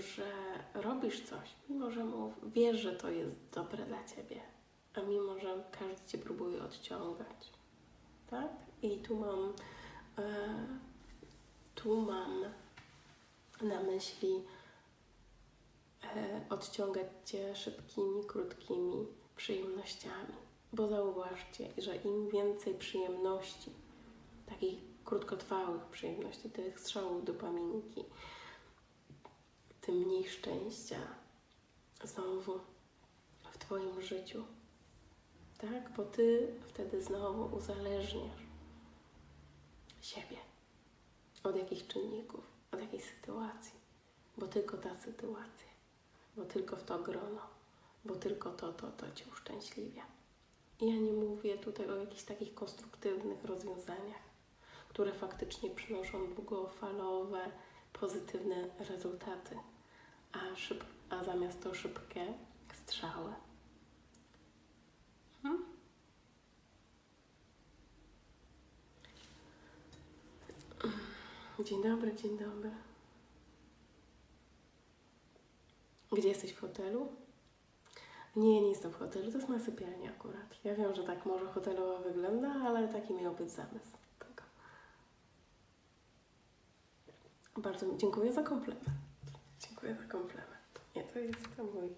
że robisz coś, mimo że mu wiesz, że to jest dobre dla ciebie, a mimo że każdy cię próbuje odciągać. Tak? I tu mam, e, tu mam na myśli e, odciągać cię szybkimi, krótkimi przyjemnościami. Bo zauważcie, że im więcej przyjemności, takich krótkotrwałych przyjemności, tych strzałów dopaminki, tym mniej szczęścia znowu w Twoim życiu. Tak? Bo Ty wtedy znowu uzależniasz siebie od jakichś czynników, od jakiejś sytuacji. Bo tylko ta sytuacja, bo tylko w to grono, bo tylko to, to, to Cię uszczęśliwia. I ja nie mówię tutaj o jakichś takich konstruktywnych rozwiązaniach, które faktycznie przynoszą długofalowe, pozytywne rezultaty, a, szyb, a zamiast to szybkie strzały. Hmm? Dzień dobry, dzień dobry. Gdzie jesteś w hotelu? Nie, nie jestem w hotelu, to jest moja sypialnia akurat. Ja wiem, że tak może hotelowo wygląda, ale taki miał być zamysł. Bardzo dziękuję za komplement. Dziękuję za komplement. Nie, to jest to mój